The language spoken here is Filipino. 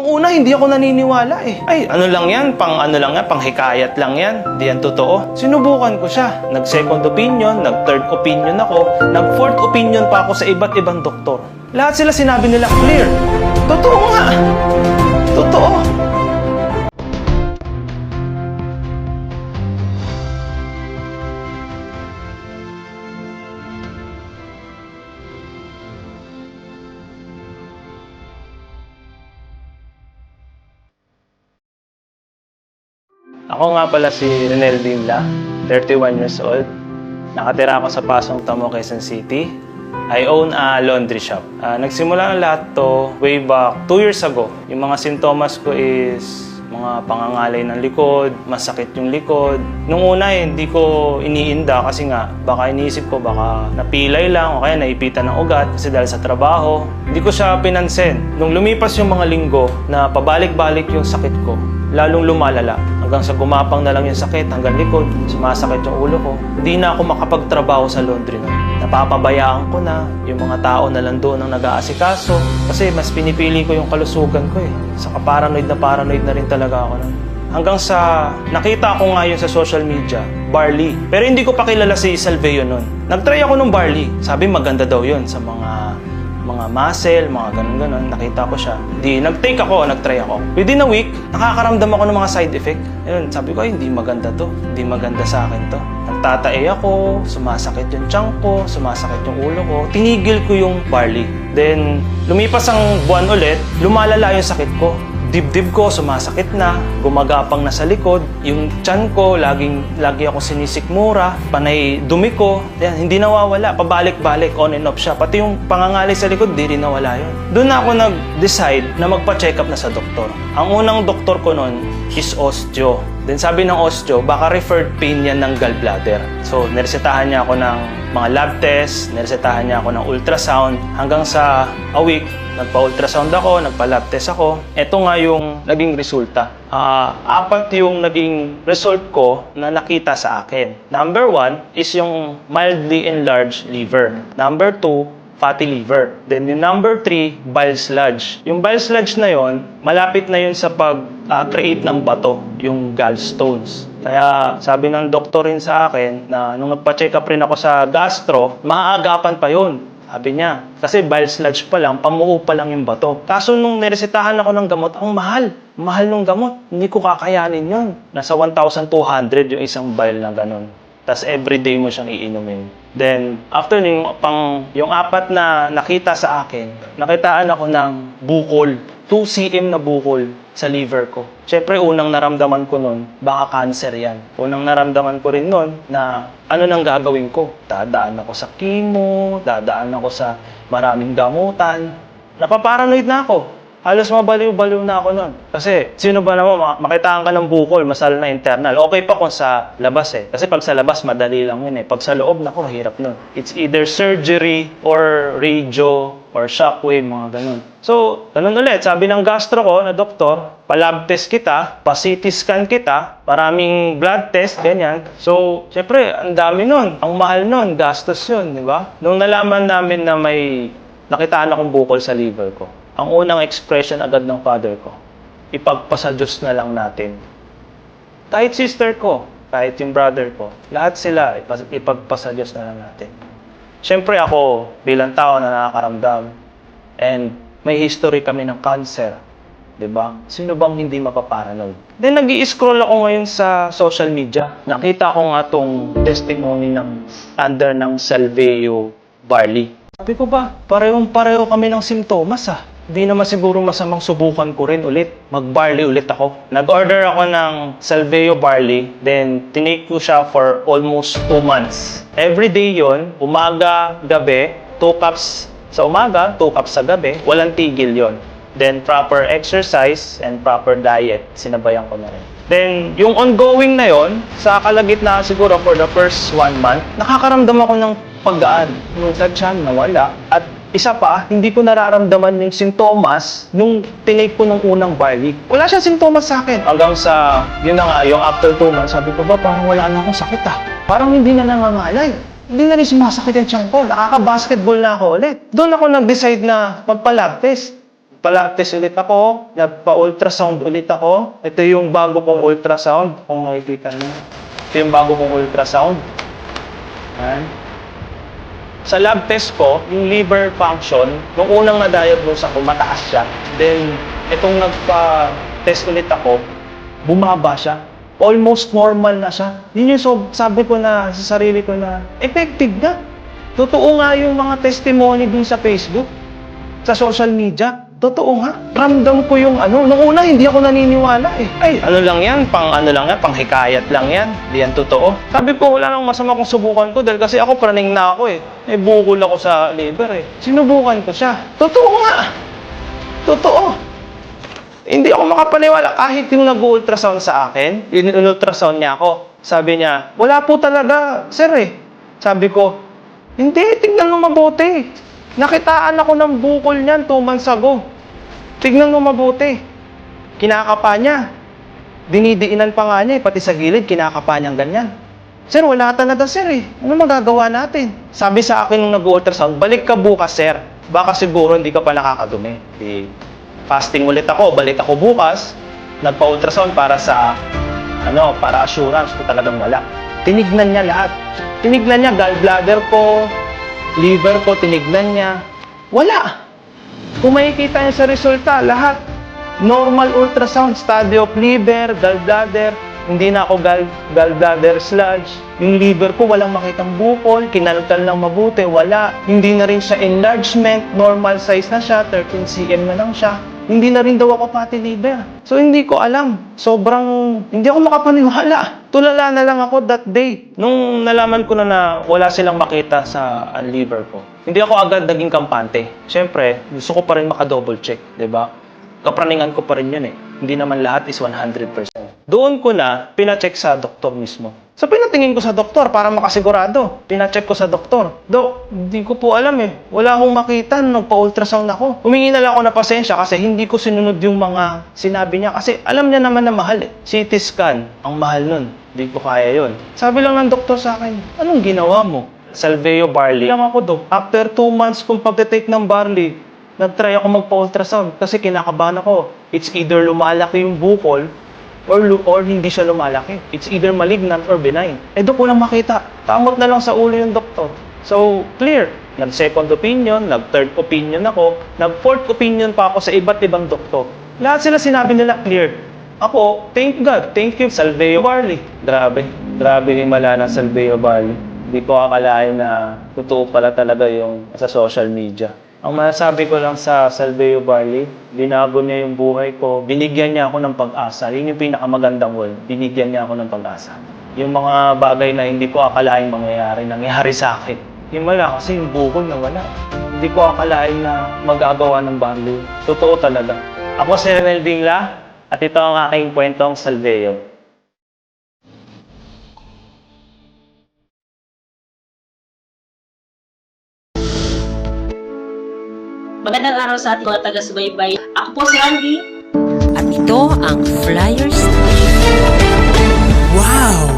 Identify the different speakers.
Speaker 1: Nung una, hindi ako naniniwala eh. Ay, ano lang yan? Pang ano lang yan? Pang hikayat lang yan. Di yan totoo. Sinubukan ko siya. Nag-second opinion, nag-third opinion ako, nag-fourth opinion pa ako sa iba't ibang doktor. Lahat sila sinabi nila clear. Totoo nga. Totoo. Ako nga pala si Renel Dimla, 31 years old. Nakatira ako sa Pasong Tamo, Quezon City. I own a laundry shop. Ah, nagsimula na lahat to way back 2 years ago. Yung mga sintomas ko is mga pangangalay ng likod, masakit yung likod. Nung una eh, hindi ko iniinda kasi nga baka iniisip ko baka napilay lang o kaya naipitan ng ugat kasi dahil sa trabaho. Hindi ko siya pinansin. Nung lumipas yung mga linggo na pabalik-balik yung sakit ko, lalong lumalala. Hanggang sa gumapang na lang yung sakit, hanggang likod, sumasakit yung ulo ko. Hindi na ako makapagtrabaho sa laundry nun. Napapabayaan ko na yung mga tao na lang doon ang nag-aasikaso. Kasi mas pinipili ko yung kalusugan ko eh. Saka paranoid na paranoid na rin talaga ako nun. Hanggang sa nakita ko nga yun sa social media, Barley. Pero hindi ko pa kilala si Salveo nun. Nagtry ako ng Barley. Sabi maganda daw yun sa mga mga muscle, mga ganun-ganun. Nakita ko siya. Di, nag-take ako, nag-try ako. Within a week, nakakaramdam ako ng mga side effect. Ayun, sabi ko, ay, hindi maganda to. Hindi maganda sa akin to. Nagtatae ako, sumasakit yung tiyan ko, sumasakit yung ulo ko. Tinigil ko yung barley. Then, lumipas ang buwan ulit, lumalala yung sakit ko dibdib ko sumasakit na, gumagapang na sa likod, yung tiyan ko, laging, lagi ako sinisikmura, panay dumi ko, yan, hindi nawawala, pabalik-balik, on and off siya. Pati yung pangangalay sa likod, di rin nawala yun. Doon na ako nag-decide na magpa-check up na sa doktor. Ang unang doktor ko noon is osteo. Then sabi ng osteo, baka referred pain yan ng gallbladder. So, niresetahan niya ako ng mga lab test, niresetahan niya ako ng ultrasound, hanggang sa a week, Nagpa-ultrasound ako, nagpa-lab test ako. Ito nga yung naging resulta. Ah, apat yung naging result ko na nakita sa akin. Number one is yung mildly enlarged liver. Number two, fatty liver. Then yung number three, bile sludge. Yung bile sludge na yon, malapit na yun sa pag-create ng bato, yung gallstones. Kaya sabi ng doktor rin sa akin na nung nagpa-check up rin ako sa gastro, maaagapan pa yun. Sabi niya, kasi bile sludge pa lang, pamuo pa lang yung bato. Kaso nung niresetahan ako ng gamot, ang mahal. Mahal ng gamot. Hindi ko kakayanin yun. Nasa 1,200 yung isang vial na ganun. Tapos everyday mo siyang iinumin. Then, after yung, pang, yung apat na nakita sa akin, nakitaan ako ng bukol. 2 cm na bukol sa liver ko. Siyempre, unang naramdaman ko nun, baka cancer yan. Unang naramdaman ko rin nun na ano nang gagawin ko. Dadaan ako sa chemo, dadaan ako sa maraming gamutan. Napaparanoid na ako. Halos mabaliw-baliw na ako nun. Kasi, sino ba naman, mak- makitaan ka ng bukol, masal na internal. Okay pa kung sa labas eh. Kasi pag sa labas, madali lang yun eh. Pag sa loob, nako, hirap nun. It's either surgery or radio or shockwave, mga ganun. So, ganun ulit. Sabi ng gastro ko na doktor, pa-lab test kita, pa-CT scan kita, maraming blood test, ganyan. So, syempre, ang dami nun. Ang mahal nun, gastos yun, di ba? Nung nalaman namin na may nakitaan akong bukol sa liver ko, ang unang expression agad ng father ko, ipagpasa Diyos na lang natin. Kahit sister ko, kahit yung brother ko, lahat sila ipagpasa Diyos na lang natin. Siyempre ako, bilang tao na nakakaramdam, and may history kami ng cancer, 'di ba? Sino bang hindi mapaparanoid? Then nag scroll ako ngayon sa social media. Nakita ko nga tong testimony ng under ng Salveo Barley. Sabi ko ba, parehong pareho kami ng simptomas ah. Hindi naman siguro masamang subukan ko rin ulit. Mag-barley ulit ako. Nag-order ako ng Salveo Barley. Then, tinake ko siya for almost 2 months. Every day yon, umaga, gabi, 2 cups sa umaga, 2 cups sa gabi. Walang tigil yon. Then, proper exercise and proper diet. Sinabayan ko na rin. Then, yung ongoing na yon, sa kalagitnaan siguro for the first one month, nakakaramdam ako ng paggaan. Yung sa tiyan, nawala. At isa pa, hindi ko nararamdaman yung sintomas nung tinake ko nung unang barley. Wala siyang sintomas sa akin. Hanggang sa, yun na nga, yung after two months, sabi ko ba, parang wala na akong sakit ah. Parang hindi na nangangalay. Hindi na rin sumasakit yung tiyan ko. Nakaka-basketball na ako ulit. Doon ako nag-decide na magpa-lab test. nagpa-lab test ulit ako, nagpa-ultrasound ulit ako. Ito yung bago kong ultrasound, kung makikita niyo. Ito yung bago kong ultrasound. Yan. Sa lab test ko, yung liver function, nung unang na-diagnose ako, mataas siya. Then, itong nagpa-test ulit ako, bumaba siya. Almost normal na siya. Yun yung so, sabi ko na sa sarili ko na, effective na. Totoo nga yung mga testimony dun sa Facebook, sa social media. Totoo nga. Ramdam ko yung ano. Nung una, hindi ako naniniwala eh. Ay, ano lang yan? Pang ano lang yan? Pang hikayat lang yan. Hindi yan totoo. Sabi ko, wala nang masama kung subukan ko dahil kasi ako praning na ako eh. Eh, bukol ako sa liver eh. Sinubukan ko siya. Totoo nga. Totoo. Hindi ako makapaniwala kahit yung nag-ultrasound sa akin, in-ultrasound niya ako. Sabi niya, wala po talaga, sir eh. Sabi ko, hindi, tignan mo mabuti. Nakitaan ako ng bukol niyan two months ago. Tignan mo mabuti. Kinakapa niya. Dinidiinan pa nga niya eh, pati sa gilid, kinakapa niyang ganyan. Sir, wala talaga sir eh. Ano magagawa natin? Sabi sa akin nung nag-ultrasound, balik ka bukas sir. Baka siguro hindi ka pa nakakadumi. Eh, fasting ulit ako, balik ako bukas. Nagpa-ultrasound para sa, ano, para assurance ko talagang wala. Tinignan niya lahat. Tinignan niya gallbladder ko, liver ko, tinignan niya. Wala. Kung makikita niya sa resulta, lahat. Normal ultrasound, study of liver, gallbladder, hindi na ako gall, gallbladder sludge. Yung liver ko, walang makitang bukol, kinalkal lang mabuti, wala. Hindi na rin siya enlargement, normal size na siya, 13 cm na lang siya. Hindi na rin daw ako fatty liver. So hindi ko alam. Sobrang, hindi ako makapaniwala. Tulala na lang ako that day. Nung nalaman ko na na wala silang makita sa uh, liver ko, hindi ako agad naging kampante. Siyempre, gusto ko pa rin maka-double check, di ba? kapraningan ko pa rin yun eh. Hindi naman lahat is 100%. Doon ko na pina-check sa doktor mismo. So pinatingin ko sa doktor para makasigurado. Pina-check ko sa doktor. Dok, hindi ko po alam eh. Wala akong makita nung nagpa-ultrasound ako. Humingi na lang ako na pasensya kasi hindi ko sinunod yung mga sinabi niya. Kasi alam niya naman na mahal eh. CT scan, ang mahal nun. Hindi ko kaya yon. Sabi lang ng doktor sa akin, anong ginawa mo? Salveo barley. Lang ako, dok. After two months kung pagte-take ng barley, nag-try ako magpa-ultrasound kasi kinakabahan ako. It's either lumalaki yung bukol or, or hindi siya lumalaki. It's either malignant or benign. Eh, doon ko lang makita. Kamot na lang sa ulo yung doktor. So, clear. Nag-second opinion, nag-third opinion ako, nag-fourth opinion pa ako sa iba't ibang doktor. Lahat sila sinabi nila clear. Ako, thank God, thank you, Salveo Barley. Grabe, grabe yung mala ng Salveo Barley. Hindi ko akalain na totoo pala talaga yung sa social media. Ang masasabi ko lang sa Salveo Barley, binago niya yung buhay ko. Binigyan niya ako ng pag-asa. Yun yung pinakamagandang word. Binigyan niya ako ng pag-asa. Yung mga bagay na hindi ko akalain mangyayari, nangyayari sa akin. Yung wala kasi yung bukol na wala. Hindi ko akalain na magagawa ng barley. Totoo talaga. Ako si Renel Dingla at ito ang aking kwentong Salveo.
Speaker 2: Magandang araw sa ating mga taga-subaybay. Ako po si Andy.
Speaker 3: At ito ang Flyers
Speaker 4: Wow!